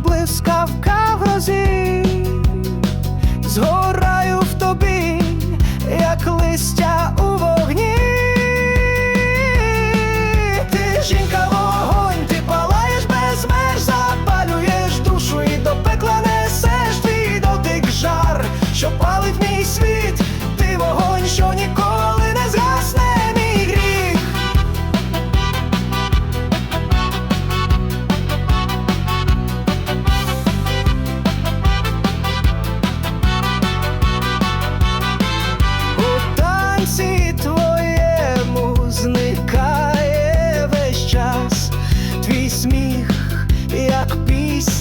блискавка в грозі, згораю в тобі, як листя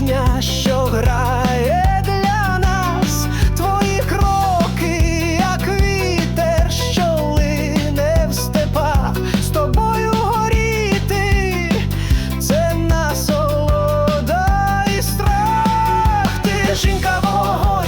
пісня, що грає для нас, твої кроки, як вітер, що лине в степах, з тобою горіти, це насолода і страх. Ти жінка вогонь,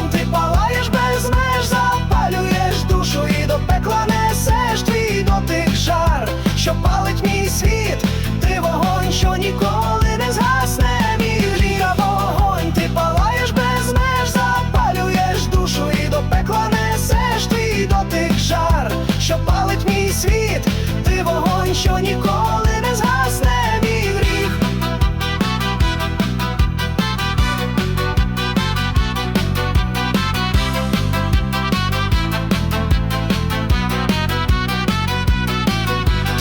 що ніколи не згасне. Мій гріх.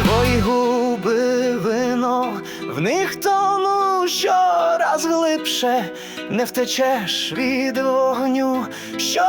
Твої губи вино, в них тону щораз глибше, не втечеш від вогню, що